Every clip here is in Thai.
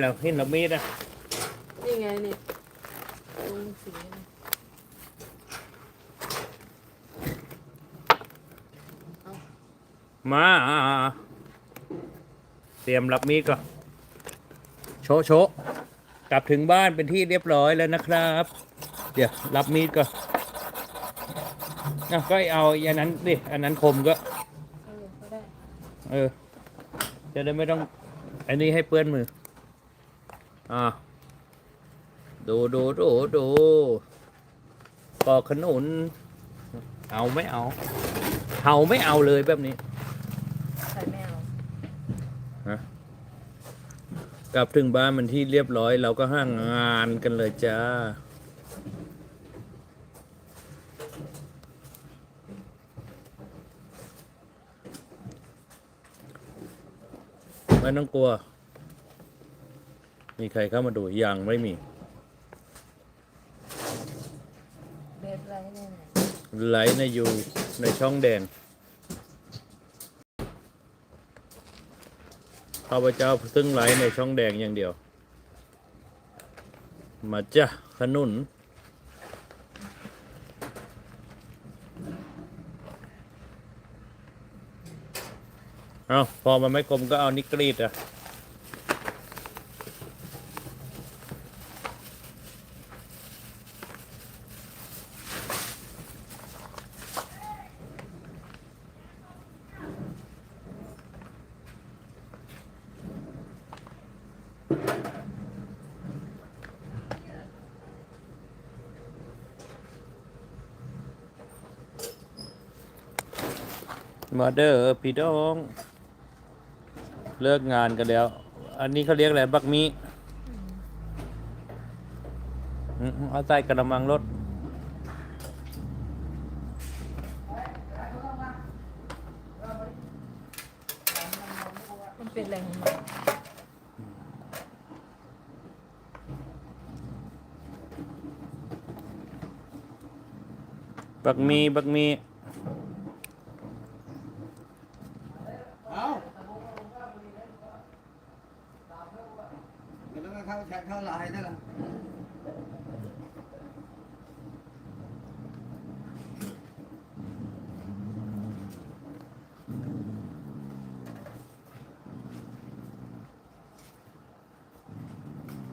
เราเห็นเรามีดอะนี่ไงนี่ตรงสีนี่มาเตรียมรับมีดก่อนโชะโชะกลับถึงบ้านเป็นที่เรียบร้อยแล้วนะครับ เดี๋ยวรับมีดก่อนอะก็เอาอันนั้นดิอันนั้นคมก็ เออก็ได้ เออจะได้ไม่ต้อง อันนี้ให้เปื้อนมือ อ่าดูดูดูดูปอกขนุน เอาไม่เอาเห่าไม่เอาเลยแบบนี้ใส่แมวกลับถึงบ้านมันที่เรียบร้อย เราก็ห้างงานกันเลยจ้าไม่ต้องกลัว มีใครเข้ามาดูยังไม่มีเบสไรเนี่ยไหนไลฟ์ในยูในช่องแดงข้าพเจ้าซึ่งไลฟ์ในช่องแดงอย่างเดียว มาจ้ะขนุน เอาพอมันไม่กลมก็เอานิกรีดอะ มาเด้อพี่น้อง เลิกงานกันแล้ว อันนี้เขาเรียกอะไรบักมีอืมเอาใส่กระมังรถมันเป็นแรงของมันบักมีบักมี เอา เดี๋ยวต้องเข้าแชทเข้าไลน์นั่นแหละ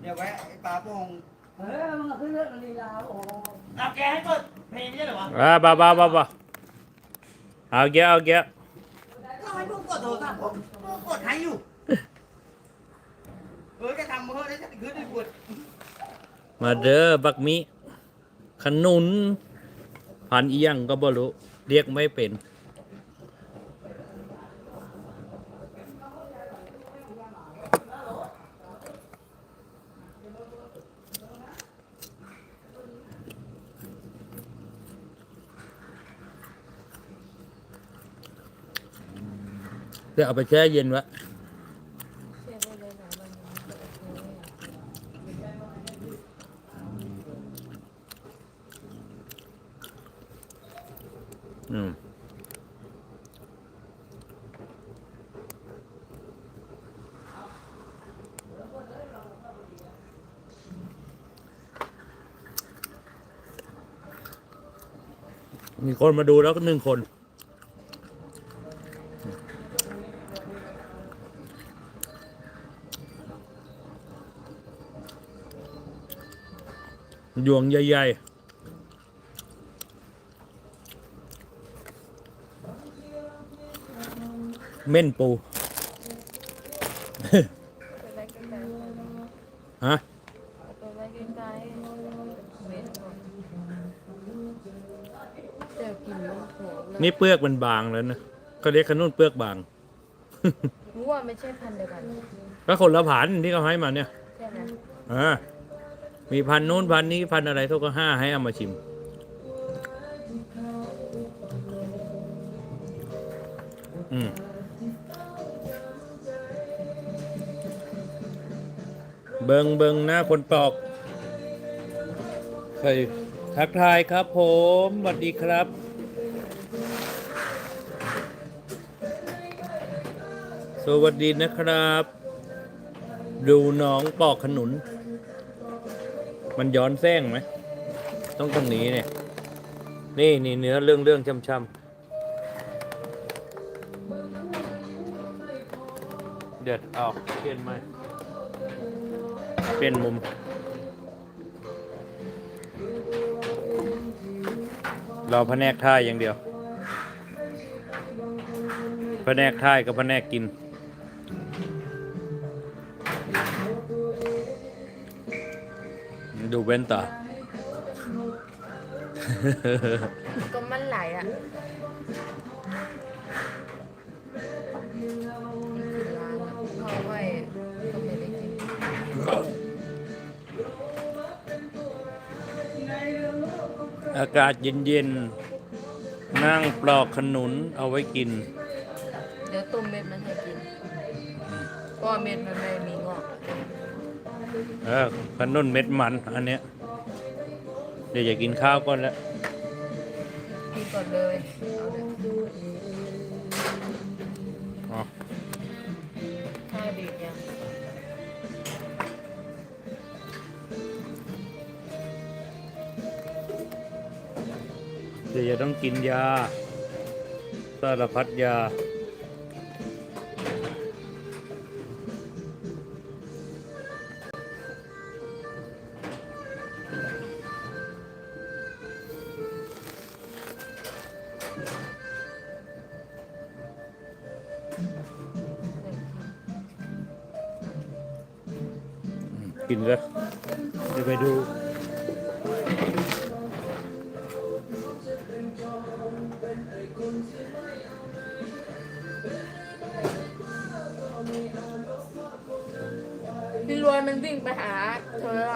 เดี๋ยวไว้ไอ้ปลาโป่งเฮ้ยมันขึ้นเรื่องลีลาโอ้โหเอาแกให้เปิดเพลงนี้เหรอวะอ่าบ้าบ้าบ้าบ้าเอาเกี้ยเอาเกี้ยก็ให้พวกกดโทรศัพท์ผมพวกกดให้อยู่เอจะทำเพื่อจะขึ้นได้ปวดมาเด้อบักมีขนุนพันอียังก็บ่รู้เรียกไม่เป็น เดี๋ยวเอาไปแช่เย็นไวะ เชื่อได้เลยนะมันมันโอเค อืมมีคนมาดูแล้วก็หนึ่งคน ยวงใหญ่ ๆ เม่นปูตัวไว้ใกล้ๆฮะตัวไว้ใกล้ๆเบสก่อนเดี๋ยวกินมันโหเลยนี่เปลือกมันบางแล้วนะเขาเรียกขนุนเปลือกบาง รู้ว่าไม่ใช่พันธุ์เดียวกันก็คนละพันธุ์ที่เขาให้มาเนี่ยใช่ไหมอ่ามีพันธุ์นู้นพันธุ์นี้พันธุ์อะไรทุกก็ห้าให้เอามาชิม อืม เบิงเบิงหน้าคนปอกเคยทักทายครับผมสวัสดีครับ สวัสดีนะครับ ดูน้องปอกขนุน มันย้อนแซงไหม ต้องตรงนี้เนี่ย นี่นี่เนื้อเรื่องเรื่องช่ำช่ำเดือดเอาเปลี่ยนไหม เปลี่ยนมุม เราแผนกท่ายอย่างเดียวแผนกท่ายกับแผนกกิน ดูเว้นตา ก็มันไหลอะากาศเย็นๆ นั่งปลอกขนุนเอาไว้กิน เดี๋ยวต้มเม็ดมันให้กินเพราะว่าเม็ดมันไม่มีงอกเออขนุนเม็ดมัน อันเนี้ย เดี๋ยวจะกินข้าวก่อนแล้วกินก่อนเลยเอาเลยอ๋อข้าวดียัง ดี๋ยวจะต้องกินยาสารพัดยา กินแล้วเดี๋ยวไปดู มันวิ่งไปหาเธอ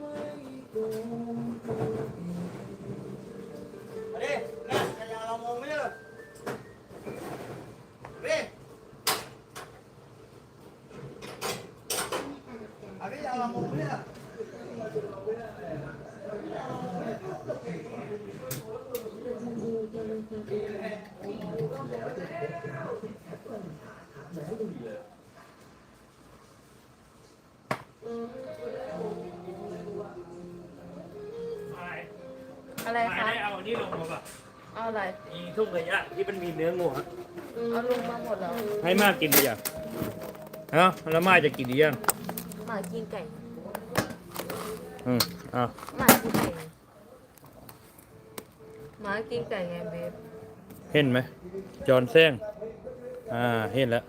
ละ เอาอะไรมีทุ่งขยะที่มันมีเนื้องัวเอาลงมาหมดแล้วให้มากกินดีอย่างเอ้าแล้วมาจะกินดียังหมากินไก่อืมเอ้าหมากินไก่หมากินไก่ไงเบฟเห็นไหมจอนแซงอ่าเห็นแล้ว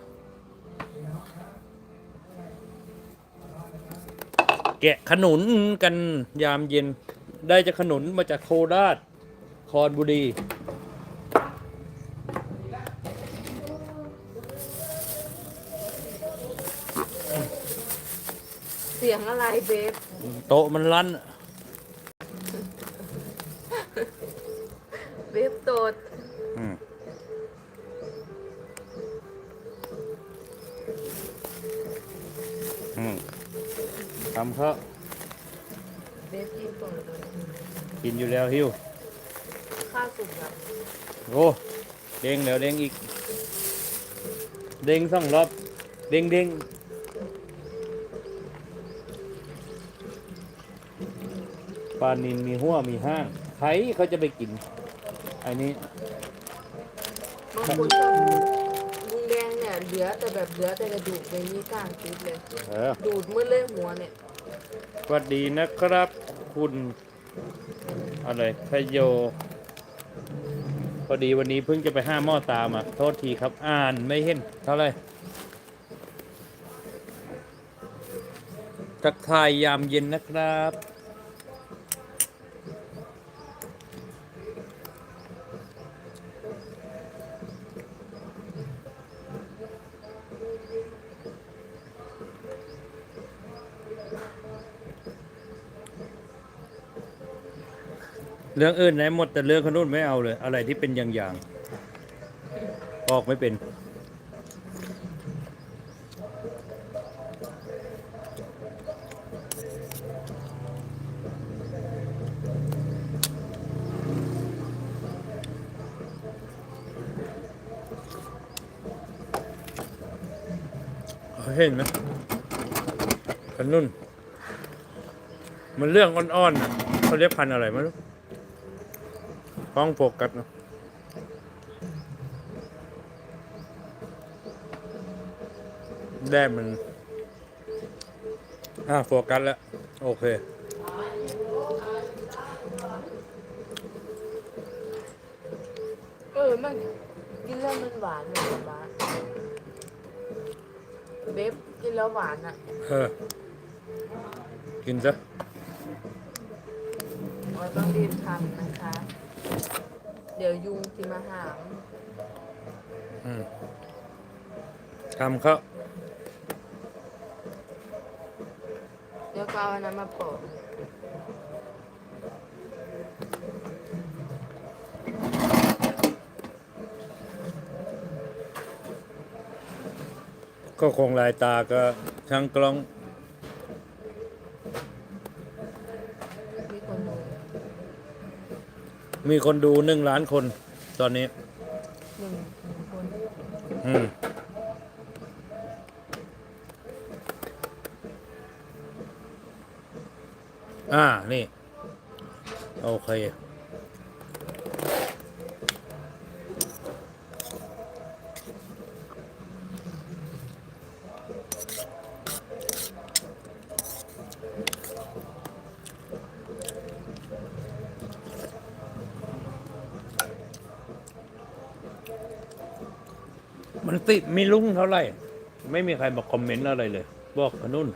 แกะขนุนกันยามเย็นได้จากขนุนมาจากโคราช คอนบุรี เสียงอะไรเบฟโต๊ะมันลั่นเบฟโตดอืมอืมทำเขาเบฟกินก่อนเลย กินอยู่แล้วหิวข้าวสุกแล้ว โอ้เด้งแล้วเด้งอีก เด้งสองรอบ เด้งเด้งปลานินมีหัวมีห้างใครเขาจะไปกิน อันนี้บางคนชอบลุงแดงเนี่ยเหลือแต่แบบเหลือแต่กระดูกไม่มีกล้างติดเลย เออดูดมืดเลยหัวเนี่ยสวัสดีนะครับ คุณอะไรพยโย พอดีวันนี้เพิ่งจะไปห้าหม้อตามาโทษทีครับอ่านไม่เห็นเท่าไหรทักทายยามเย็นนะครับ เรื่องอื่นไหนหมดแต่เรื่องขนุนไม่เอาเลย อะไรที่เป็นอย่างๆออกไม่เป็น เห็นไหมขนุนมันเรื่องอ่อนๆน่ะเขาเรียกพันอะไรไม่รู้ ฟ้องโฟกัสเนอะได้มัน อ่าโฟกัสแล้ว โอเค เออ มันกินแล้วมันหวานเลยบ้าเบบกินแล้วหวานอะ เออ กินซะ เราต้องรีบทำนะคะ เดี๋ยวยุงที่มาหามอืมทำเขาเดี๋ยวก็เอาอันนั้นมาโปะก็คงลายตาก็ช่างกล้อง มีคนดู มีคนดูหนึ่งล้านคนตอนนี้ หนึ่งหนึ่งคนอืม อ่า นี่ โอเค ติดไม่ลุ่งเท่าไหร่ ไม่มีใครมาคอมเมนต์อะไรเลย บอกขนุ่น